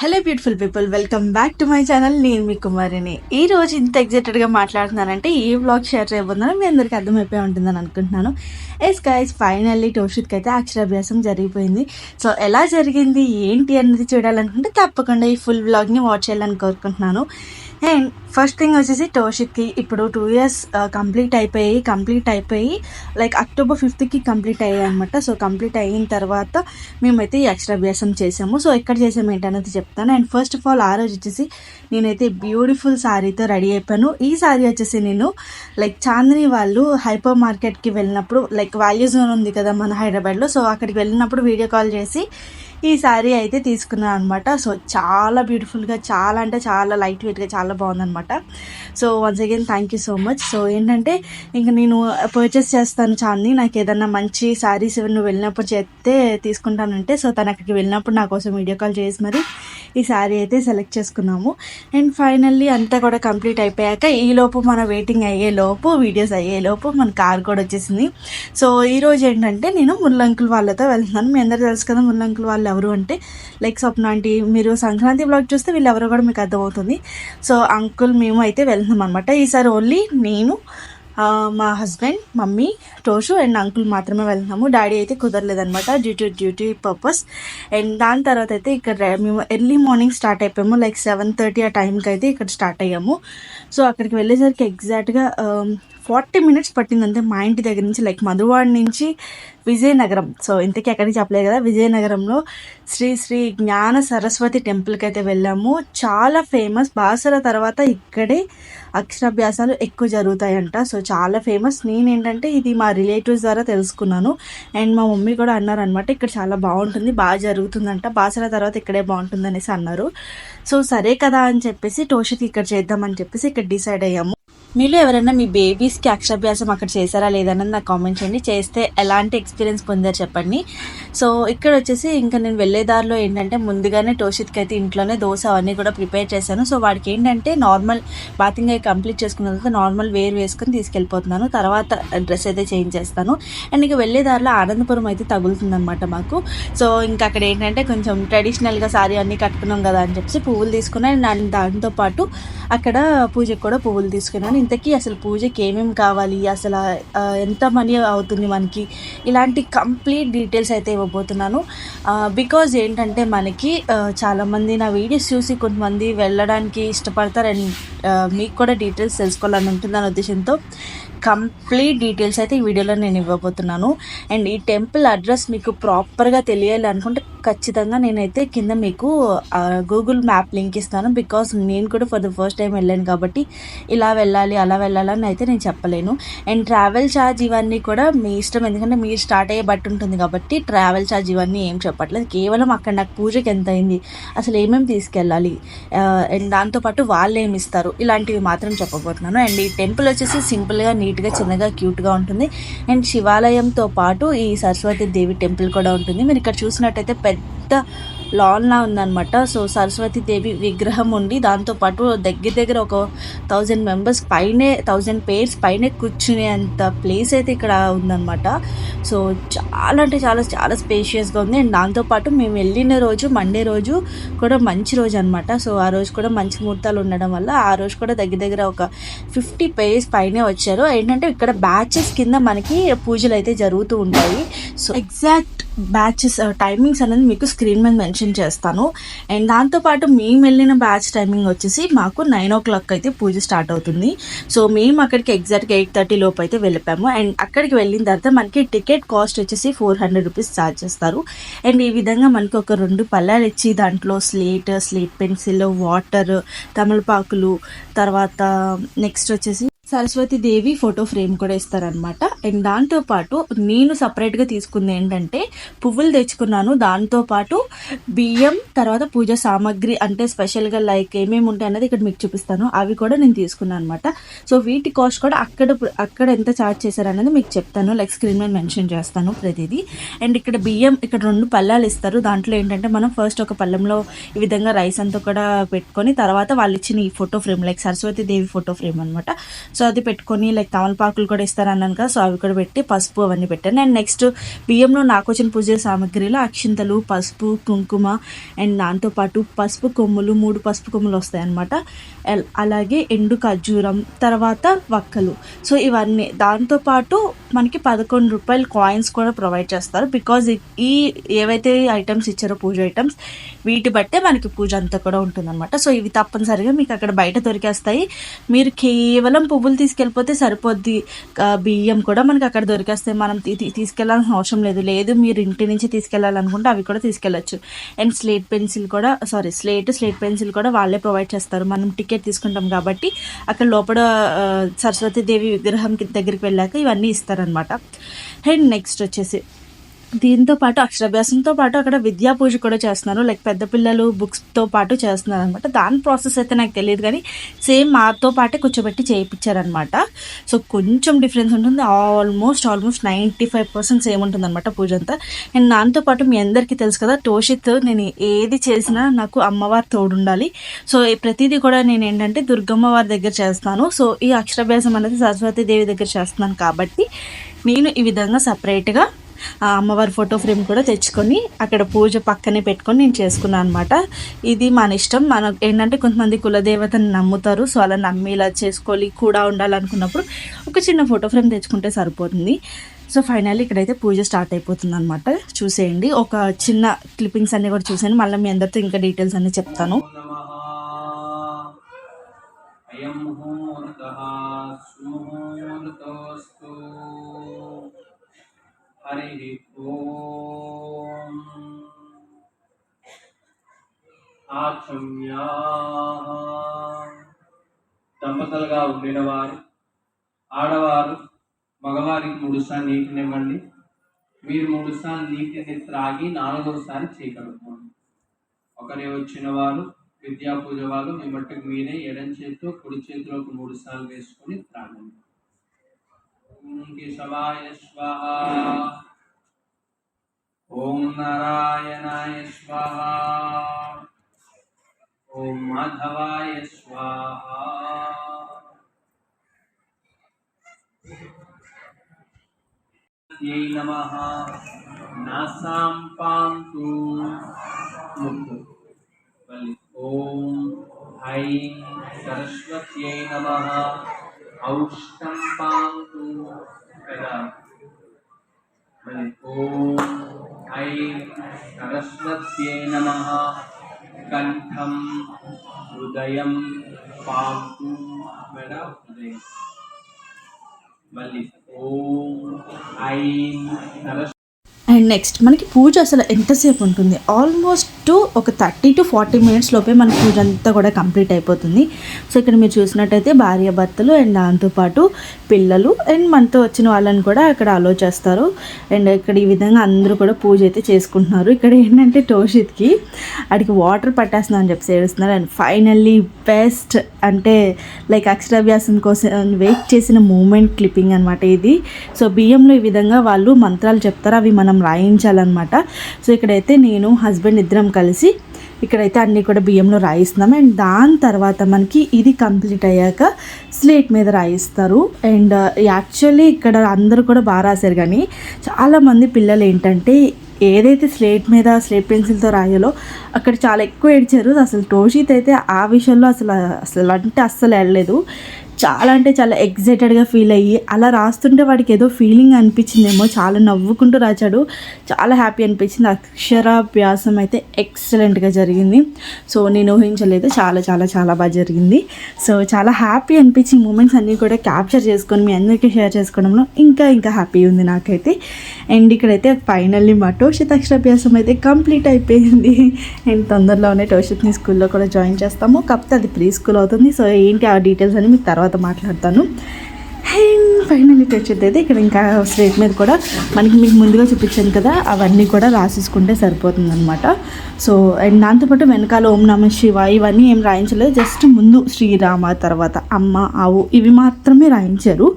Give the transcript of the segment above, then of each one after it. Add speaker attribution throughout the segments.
Speaker 1: Hello beautiful people welcome back to my channel నేను మీ కుమారిని. ఈ రోజు ఇంత ఎగ్జైటెడ్గా మాట్లాడుతున్నానంటే ఈ వ్లాగ్ షేర్ చేయబోతున్నాను. మీ అందరికీ అర్థమైపోయి ఉంటుందని అనుకుంటున్నాను. ఎస్ గైస్ ఫైనల్లీ టోషిత్కి అయితే అక్షరాభ్యాసం జరిగిపోయింది. సో ఎలా జరిగింది ఏంటి అన్నది చూడాలనుకుంటే తప్పకుండా ఈ ఫుల్ వ్లాగ్ని వాచ్ చేయాలని కోరుకుంటున్నాను. అండ్ ఫస్ట్ థింగ్ వచ్చేసి టోషిత్కి ఇప్పుడు టూ ఇయర్స్ కంప్లీట్ అయిపోయి కంప్లీట్ అయిపోయి లైక్ అక్టోబర్ ఫిఫ్త్కి కంప్లీట్ అయ్యాయి అనమాట సో కంప్లీట్ అయిన తర్వాత మేమైతే అక్షరాభ్యాసం చేసాము సో ఎక్కడ చేసాము ఏంటనేది చెప్తాను. అండ్ ఫస్ట్ ఆఫ్ ఆల్ ఆ రోజు వచ్చేసి నేనైతే బ్యూటిఫుల్ శారీతో రెడీ అయిపోయాను. ఈ శారీ వచ్చేసి నేను లైక్ చాందిని వాళ్ళు హైపర్ మార్కెట్కి వెళ్ళినప్పుడు లైక్ వాల్యూ జోన్ ఉంది కదా మన హైదరాబాద్లో. సో అక్కడికి వెళ్ళినప్పుడు వీడియో కాల్ చేసి ఈ శారీ అయితే తీసుకున్నాను అనమాట సో చాలా బ్యూటిఫుల్గా చాలా అంటే చాలా లైట్ వెయిట్గా చాలా బాగుందనమాట so once again thank you so much so ఏంటంటే ఇంకా నేను పర్చేస్ చేస్తాను చాంది. నాకు ఏదన్నా మంచి శారీస్ నువ్వు వెళ్ళినప్పుడు చెప్తే తీసుకుంటానంటే సో తను అక్కడికి వెళ్ళినప్పుడు నా కోసం వీడియో కాల్ చేసి మరి ఈ శారీ అయితే సెలెక్ట్ చేసుకున్నాము. అండ్ ఫైనల్లీ అంతా కూడా కంప్లీట్ అయిపోయాక ఈ లోపు మన వెయిటింగ్ అయ్యే లోపు వీడియోస్ అయ్యే లోపు మన కార్ కూడా వచ్చేసింది. సో ఈరోజు ఏంటంటే నేను ముల్లంకుల్ వాళ్ళతో వెళ్తున్నాను. మీ అందరూ తెలుసు కదా ముల్లంకుల్ వాళ్ళు ఎవరు అంటే లైక్ స్వప్న ఆంటీ మీరు సంక్రాంతి బ్లాగ్ చూస్తే వీళ్ళు ఎవరో కూడా మీకు అర్థమవుతుంది. సో అంకుల్ మేము అయితే వెళ్తున్నాం అనమాట ఈసారి ఓన్లీ నేను మా husband mummy Toshu and uncle మాత్రమే వెళ్తున్నాము. డాడీ అయితే కుదరలేదనమాట due to duty purpose and దాని తర్వాత అయితే ఇక్కడ మేము ఎర్లీ మార్నింగ్ స్టార్ట్ అయిపోయాము. లైక్ సెవెన్ థర్టీ ఆ టైంకి అయితే ఇక్కడ స్టార్ట్ అయ్యాము. సో అక్కడికి వెళ్ళేసరికి ఎగ్జాక్ట్గా ఫార్టీ మినిట్స్ పట్టింది అంతే మా ఇంటి దగ్గర నుంచి లైక్ మధువాడ నుంచి విజయనగరం. సో ఇంతకీ ఎక్కడికి చెప్పలేదు కదా విజయనగరంలో శ్రీ శ్రీ జ్ఞాన సరస్వతి టెంపుల్కి అయితే వెళ్ళాము. చాలా ఫేమస్. బాసర తర్వాత ఇక్కడే అక్షరాభ్యాసాలు ఎక్కువ జరుగుతాయంట. సో చాలా ఫేమస్. నేను ఏంటంటే ఇది మా రిలేటివ్స్ ద్వారా తెలుసుకున్నాను. అండ్ మా మమ్మీ కూడా అన్నారనమాట ఇక్కడ చాలా బాగుంటుంది బాగా జరుగుతుందంట. బాసర తర్వాత ఇక్కడే బాగుంటుంది అనేసి అన్నారు. సో సరే కదా అని చెప్పేసి టోషికి ఇక్కడ చేద్దామని చెప్పేసి ఇక్కడ డిసైడ్ అయ్యాము. మీలో ఎవరైనా మీ బేబీస్కి అక్షరాభ్యాసం అక్కడ చేశారా లేదన్నది నాకు కామెంట్ చేయండి. చేస్తే ఎలాంటి ఎక్స్పీరియన్స్ పొందారు చెప్పండి. సో ఇక్కడ వచ్చేసి ఇంకా నేను వెళ్ళే దారిలో ఏంటంటే ముందుగానే టోషిత్కి అయితే ఇంట్లోనే దోశ అవన్నీ కూడా ప్రిపేర్ చేశాను. సో వాడికి ఏంటంటే నార్మల్ బాతింగ్ అయి కంప్లీట్ చేసుకున్న తర్వాత నార్మల్ వేర్ వేసుకొని తీసుకెళ్ళిపోతున్నాను. తర్వాత డ్రెస్ అయితే చేంజ్ చేస్తాను. అండ్ ఇక వెళ్ళే దారిలో ఆనందపురం అయితే తగులుతుందనమాట మాకు. సో ఇంకా అక్కడ ఏంటంటే కొంచెం ట్రెడిషనల్గా సారీ అన్నీ కట్టుకున్నాం కదా అని చెప్పేసి పువ్వులు తీసుకున్నాను. అండ్ దాంతో పాటు అక్కడ పూజకు కూడా పువ్వులు తీసుకున్నాను. ఇంతకీ అసలు పూజకి ఏమేమి కావాలి? అసలు ఎంత మనీ అవుతుంది మనకి? ఇలాంటి కంప్లీట్ డీటెయిల్స్ అయితే ఇవ్వబోతున్నాను. బికాజ్ ఏంటంటే మనకి చాలామంది నా వీడియోస్ చూసి కొంతమంది వెళ్ళడానికి ఇష్టపడతారు అండ్ మీకు కూడా డీటెయిల్స్ తెలుసుకోవాలని ఉంటుందనే ఉద్దేశంతో కంప్లీట్ డీటెయిల్స్ అయితే ఈ వీడియోలో నేను ఇవ్వబోతున్నాను. అండ్ ఈ టెంపుల్ అడ్రస్ మీకు ప్రాపర్గా తెలియాలి అనుకుంటే ఖచ్చితంగా నేనైతే కింద మీకు గూగుల్ మ్యాప్ లింక్ ఇస్తాను. బికాస్ నేను కూడా ఫర్ ద ఫస్ట్ టైం వెళ్ళాను కాబట్టి ఇలా వెళ్ళాలి అలా వెళ్ళాలని అయితే నేను చెప్పలేను. అండ్ ట్రావెల్ ఛార్జ్ ఇవన్నీ కూడా మీ ఇష్టం. ఎందుకంటే మీరు స్టార్ట్ అయ్యే బట్టి ఉంటుంది కాబట్టి ట్రావెల్ ఛార్జ్ ఇవన్నీ ఏం చెప్పట్లేదు. కేవలం అక్కడ నాకు పూజకి ఎంత అయింది అసలు ఏమేమి తీసుకెళ్ళాలి అండ్ దాంతోపాటు వాళ్ళు ఏమి ఇస్తారు ఇలాంటివి మాత్రం చెప్పబోతున్నాను. అండ్ ఈ టెంపుల్ వచ్చేసి సింపుల్గా నీట్గా చిన్నగా క్యూట్గా ఉంటుంది. అండ్ శివాలయంతో పాటు ఈ సరస్వతి దేవి టెంపుల్ కూడా ఉంటుంది. మీరు ఇక్కడ చూసినట్టయితే పెద్ద లాన్లా ఉందన్నమాట. సో సరస్వతి దేవి విగ్రహం ఉండి దాంతోపాటు దగ్గర దగ్గర ఒక థౌజండ్ మెంబర్స్ పైనే థౌజండ్ పేర్స్ పైనే కూర్చునేంత ప్లేస్ అయితే ఇక్కడ ఉందన్నమాట. సో చాలా అంటే చాలా చాలా స్పేషియస్గా ఉంది. అండ్ దాంతోపాటు మేము వెళ్ళిన రోజు మండే రోజు కూడా మంచి రోజు అనమాట సో ఆ రోజు కూడా మంచి ముహూర్తాలు ఉండడం వల్ల ఆ రోజు కూడా దగ్గర దగ్గర ఒక ఫిఫ్టీ పేర్స్ పైనే వచ్చారు. ఏంటంటే ఇక్కడ బ్యాచెస్ కింద మనకి పూజలు అయితే జరుగుతూ ఉంటాయి. So exact batches timings uh, అనేది మీకు స్క్రీన్ మీద మెన్షన్ చేస్తాను. అండ్ దాంతోపాటు మేము వెళ్ళిన బ్యాచ్ టైమింగ్ వచ్చేసి మాకు నైన్ ఓ క్లాక్ అయితే పూజ స్టార్ట్ అవుతుంది. సో మేము అక్కడికి ఎగ్జాక్ట్గా ఎయిట్ థర్టీ లోపు అయితే వెళ్ళిపోయాము. అండ్ అక్కడికి వెళ్ళిన తర్వాత మనకి టికెట్ కాస్ట్ వచ్చేసి ఫోర్ హండ్రెడ్ రూపీస్ ఛార్జ్ చేస్తారు. అండ్ ఈ విధంగా మనకి ఒక రెండు పళ్ళాలు ఇచ్చి దాంట్లో స్లేట్ స్లేట్ పెన్సిల్ వాటర్ తమలపాకులు తర్వాత నెక్స్ట్ వచ్చేసి సరస్వతి దేవి ఫోటో ఫ్రేమ్ కూడా ఇస్తారనమాట అండ్ దాంతోపాటు నేను సపరేట్గా తీసుకుంది ఏంటంటే పువ్వులు తెచ్చుకున్నాను. దాంతోపాటు బియ్యం తర్వాత పూజ సామాగ్రి అంటే స్పెషల్గా లైక్ ఏమేమి ఉంటాయి అనేది ఇక్కడ మీకు చూపిస్తాను. అవి కూడా నేను తీసుకున్నాను అనమాట సో వీటి కాస్ట్ కూడా అక్కడ అక్కడ ఎంత ఛార్జ్ చేశారనేది మీకు చెప్తాను. లైక్ స్క్రీన్ మీద మెన్షన్ చేస్తాను ప్రతిదీ. అండ్ ఇక్కడ బియ్యం ఇక్కడ రెండు పళ్ళాలు ఇస్తారు. దాంట్లో ఏంటంటే మనం ఫస్ట్ ఒక పళ్ళెంలో ఈ విధంగా రైస్ అంతా కూడా పెట్టుకొని తర్వాత వాళ్ళు ఇచ్చిన ఈ photo frame like Saraswati Devi photo frame అనమాట సో అది పెట్టుకొని లైక్ తమలపాకులు కూడా ఇస్తారన్నాను కదా సో అవి కూడా పెట్టి పసుపు అవన్నీ పెట్టాను. అండ్ నెక్స్ట్ బియ్యంలో నాకు వచ్చిన పూజ సామాగ్రిలో అక్షింతలు పసుపు కుంకుమ అండ్ దాంతోపాటు పసుపు కొమ్ములు మూడు పసుపు కొమ్ములు వస్తాయి అన్నమాట ఎల్- అలాగే ఎండు ఖర్జూరం తర్వాత వక్కలు. సో ఇవన్నీ దాంతోపాటు మనకి పదకొండు రూపాయల కాయిన్స్ కూడా ప్రొవైడ్ చేస్తారు. బికాజ్ ఈ ఏవైతే ఐటమ్స్ ఇచ్చారో పూజ ఐటమ్స్ వీటి బట్టే మనకి పూజ అంతా కూడా ఉంటుందన్నమాట. సో ఇవి తప్పనిసరిగా మీకు అక్కడ బయట దొరికేస్తాయి. మీరు కేవలం పువ్వు డబ్బులు తీసుకెళ్ళిపోతే సరిపోద్ది. బియ్యం కూడా మనకి అక్కడ దొరికేస్తాయి. మనం తీసుకెళ్ళాల్సిన అవసరం లేదు. లేదు మీరు ఇంటి నుంచి తీసుకెళ్ళాలనుకుంటే అవి కూడా తీసుకెళ్ళచ్చు. అండ్ స్లేట్ పెన్సిల్ కూడా సారీ స్లేట్ స్లేట్ పెన్సిల్ కూడా వాళ్ళే ప్రొవైడ్ చేస్తారు. మనం టికెట్ తీసుకుంటాం కాబట్టి అక్కడ లోపల సరస్వతీదేవి విగ్రహం దగ్గరికి వెళ్ళాక ఇవన్నీ ఇస్తారనమాట అండ్ నెక్స్ట్ వచ్చేసి దీంతో పాటు అక్షరాభ్యాసంతో పాటు అక్కడ విద్యా పూజ కూడా చేస్తున్నారు. లైక్ పెద్ద పిల్లలు బుక్స్తో పాటు చేస్తున్నారు అనమాట దాని ప్రాసెస్ అయితే నాకు తెలియదు కానీ సేమ్ మాతో పాటే కూర్చోబెట్టి చేయించారనమాట సో కొంచెం డిఫరెన్స్ ఉంటుంది. Almost almost ninety five percent same ఉంటుంది అనమాట పూజ అంతా. అండ్ దాంతో పాటు మీ అందరికీ తెలుసు కదా టోషిత్ నేను ఏది చేసినా నాకు అమ్మవారు తోడుండాలి సో ప్రతిదీ కూడా నేను ఏంటంటే దుర్గమ్మ వారి దగ్గర చేస్తాను. సో ఈ అక్షరాభ్యాసం అనేది సరస్వతి దేవి దగ్గర చేస్తున్నాను కాబట్టి నేను ఈ విధంగా సపరేట్గా ఆ అమ్మవారి ఫోటో ఫ్రేమ్ కూడా తెచ్చుకొని అక్కడ పూజ పక్కనే పెట్టుకొని నేను చేసుకున్నాను అనమాట ఇది మన ఇష్టం. మన ఏంటంటే కొంతమంది కులదేవతని నమ్ముతారు. సో అలా నమ్మి ఇలా చేసుకోవాలి కూడా ఉండాలనుకున్నప్పుడు ఒక చిన్న ఫోటో ఫ్రేమ్ తెచ్చుకుంటే సరిపోతుంది. సో ఫైనల్లీ ఇక్కడైతే పూజ స్టార్ట్ అయిపోతుంది అనమాట చూసేయండి. ఒక చిన్న క్లిప్పింగ్స్ అన్ని కూడా చూసాను మళ్ళీ మీ అందరితో ఇంకా డీటెయిల్స్ అన్ని చెప్తాను.
Speaker 2: हरिः ॐ ఆచమ్యాః దంపతులుగా ఉండిన వారు ఆడవారు మగవారికి మూడు సార్లు నీటినివ్వండి మీరు మూడు సార్లు నీటిని త్రాగి నాలుగోసారి చేయగలుగుతారు ఒకరే వచ్చిన వారు విద్యా పూజ వాళ్ళు మీ మట్టుకు మీరే ఎడం చేతితో కుడి చేతిలోకి మూడు సార్లు వేసుకొని త్రాగండి उनके सवाय स्वाहा ओम नारायणाय स्वाहा। ओम माधवाय स्वाहा। ये नमः। नासां पान्तु मुक्तु। ॐ ऐं सरस्वत्यै नमः। औष्टं पान्तु పాంతు కదా మళ్ళీ ఓం ఐం సరస్వత్యై నమః కంఠం హృదయం పాంతు మెడ హృదయం మళ్ళీ ఓం ఐం సరస్వ
Speaker 1: అండ్ నెక్స్ట్ మనకి పూజ అసలు ఎంతసేపు ఉంటుంది? ఆల్మోస్ట్ ఒక థర్టీ టు ఫార్టీ మినిట్స్ లోపే మన పూజ అంతా కూడా కంప్లీట్ అయిపోతుంది. సో ఇక్కడ మీరు చూసినట్టయితే భార్య భర్తలు అండ్ దాంతోపాటు పిల్లలు అండ్ మనతో వచ్చిన వాళ్ళని కూడా అక్కడ అలో చేస్తారు. అండ్ ఇక్కడ ఈ విధంగా అందరూ కూడా పూజ అయితే చేసుకుంటున్నారు. ఇక్కడ ఏంటంటే టోషిత్కి అడికి వాటర్ పట్టేస్తున్నా అని చెప్పి ఏడుస్తున్నారు. అండ్ ఫైనల్లీ బెస్ట్ అంటే లైక్ అక్షరాభ్యాసం కోసం వెయిట్ చేసిన మూమెంట్ క్లిప్పింగ్ అనమాట ఇది. సో బియ్యంలో ఈ విధంగా వాళ్ళు మంత్రాలు చెప్తారు. అవి మనం రాయించాలన్నమాట. సో ఇక్కడైతే నేను హస్బెండ్ ఇద్దరం కలిసి ఇక్కడైతే అన్నీ కూడా బియ్యంలో రాయిస్తున్నాం. అండ్ దాని తర్వాత మనకి ఇది కంప్లీట్ అయ్యాక స్లేట్ మీద రాయిస్తారు. అండ్ యాక్చువల్లీ ఇక్కడ అందరూ కూడా బాగా రాశారు కానీ చాలామంది పిల్లలు ఏంటంటే ఏదైతే స్లేట్ మీద స్లేట్ పెన్సిల్తో రాయాలో అక్కడ చాలా ఎక్కువ ఏడ్చారు. అసలు టోషిత్ అయితే ఆ విషయంలో అసలు అసలు అంటే అస్సలు వెళ్ళలేదు చాలా అంటే చాలా ఎగ్జైటెడ్గా ఫీల్ అయ్యి అలా రాస్తుంటే వాడికి ఏదో ఫీలింగ్ అనిపించిందేమో చాలా నవ్వుకుంటూ రాచాడు. చాలా హ్యాపీ అనిపించింది. అక్షరాభ్యాసం అయితే ఎక్సలెంట్గా జరిగింది. సో నేను ఊహించలేదు చాలా చాలా చాలా బాగా జరిగింది. సో చాలా హ్యాపీ అనిపించిన మూమెంట్స్ అన్నీ కూడా క్యాప్చర్ చేసుకొని మీ అందరికీ షేర్ చేసుకోవడంలో ఇంకా ఇంకా హ్యాపీ ఉంది నాకైతే. అండ్ ఇక్కడైతే ఫైనల్లీ మా టోషిత్ అక్షరాభ్యాసం అయితే కంప్లీట్ అయిపోయింది. అండ్ తొందరలోనే టోషిత్ని స్కూల్లో కూడా జాయిన్ చేస్తాము. కాకపోతే అది ప్రీ స్కూల్ అవుతుంది. సో ఏంటి ఆ డీటెయిల్స్ అని మీకు తర్వాత మాట్లాడతాను. అండ్ ఫైనల్ టోషిత్ అయితే ఇక్కడ ఇంకా స్లేట్ మీద కూడా మనకి మీకు ముందుగా చూపించాను కదా అవన్నీ కూడా రాసేసుకుంటే సరిపోతుంది అనమాట సో అండ్ దాంతోపాటు వెనకాల ఓం నమ శివ ఇవన్నీ ఏం రాయించలేదు జస్ట్ ముందు శ్రీరామ తర్వాత అమ్మ ఆవు ఇవి మాత్రమే రాయించారు.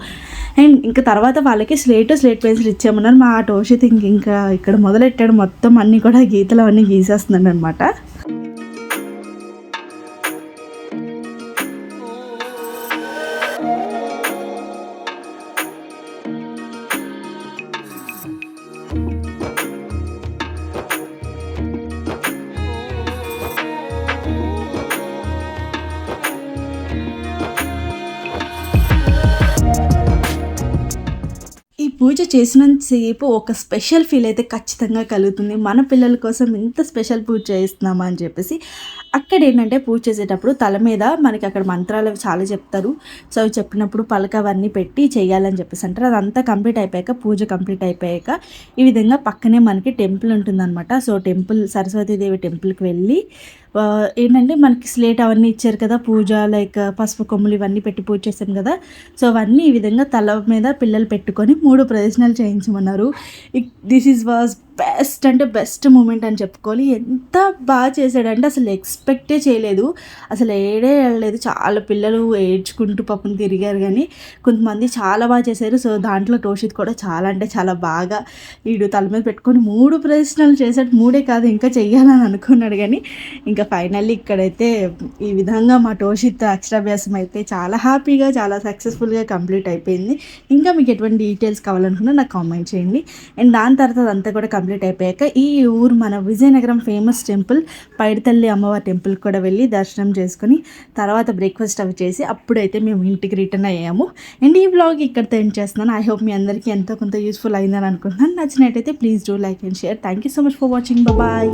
Speaker 1: అండ్ ఇంకా తర్వాత వాళ్ళకి స్లేట్ స్లేట్ పెన్సిల్ ఇచ్చామన్నారు మా టోషిత్ ఇంక ఇంకా ఇక్కడ మొదలెట్టాడు మొత్తం అన్నీ కూడా గీతలు అవన్నీ గీసేస్తున్నాడు అనమాట పూజ చేసినంతసేపు ఒక స్పెషల్ ఫీల్ అయితే ఖచ్చితంగా కలుగుతుంది. మన పిల్లల కోసం ఇంత స్పెషల్ పూజ చేస్తున్నామా అని చెప్పేసి అక్కడ ఏంటంటే పూజ చేసేటప్పుడు తల మీద మనకి అక్కడ మంత్రాలు చాలా చెప్తారు. సో అవి చెప్పినప్పుడు పలక అవన్నీ పెట్టి చేయాలని చెప్పేసి అంటారు. అదంతా కంప్లీట్ అయిపోయాక పూజ కంప్లీట్ అయిపోయాక ఈ విధంగా పక్కనే మనకి టెంపుల్ ఉంటుందన్నమాట. సో టెంపుల్ సరస్వతీదేవి టెంపుల్కి వెళ్ళి ఏంటంటే మనకి స్లేట్ అవన్నీ ఇచ్చారు కదా పూజ లైక్ పసుపు కొమ్ములు ఇవన్నీ పెట్టి పూజ చేశాను కదా. సో అవన్నీ ఈ విధంగా తల మీద పిల్లలు పెట్టుకొని మూడు ప్రదర్శనలు చేయించమన్నారు. దిస్ ఈజ్ వాజ్ బెస్ట్ అంటే బెస్ట్ మూమెంట్ అని చెప్పుకోవాలి. ఎంత బాగా చేశాడంటే అసలు ఎక్స్పెక్టే చేయలేదు. అసలు ఏడే వెళ్ళలేదు. చాలా పిల్లలు ఏడ్చుకుంటూ పాపం తిరిగారు కానీ కొంతమంది చాలా బాగా చేశారు. సో దాంట్లో టోషిత్ కూడా చాలా అంటే చాలా బాగా వీడు తల మీద పెట్టుకొని మూడు ప్రదర్శనలు చేశాడు. మూడే కాదు ఇంకా చెయ్యాలని అనుకున్నాడు కానీ ఇంకా ఫైనల్లీ ఇక్కడైతే ఈ విధంగా మా టోషిత్ అక్షరాభ్యాసం అయితే చాలా హ్యాపీగా చాలా సక్సెస్ఫుల్గా కంప్లీట్ అయిపోయింది. ఇంకా మీకు ఎటువంటి డీటెయిల్స్ కావాలనుకున్నా నాకు కామెంట్ చేయండి. అండ్ దాని తర్వాత అదంతా కూడా కంప్లీట్ కంప్లీట్ అయిపోయాక ఈ ఊరు మన విజయనగరం ఫేమస్ టెంపుల్ పైడితల్లి అమ్మవారి టెంపుల్ కూడా వెళ్ళి దర్శనం చేసుకొని తర్వాత బ్రేక్ఫాస్ట్ అవి చేసి అప్పుడైతే మేము ఇంటికి రిటర్న్ అయ్యాము. అండ్ ఈ బ్లాగ్ ఇక్కడితో ఎండ్ చేస్తున్నాను. ఐ హోప్ మీ అందరికీ ఎంతో కొంత యూస్ఫుల్ అయిందని అనుకుంటున్నాను. నచ్చినట్టయితే please do like and share thank you so much for watching bye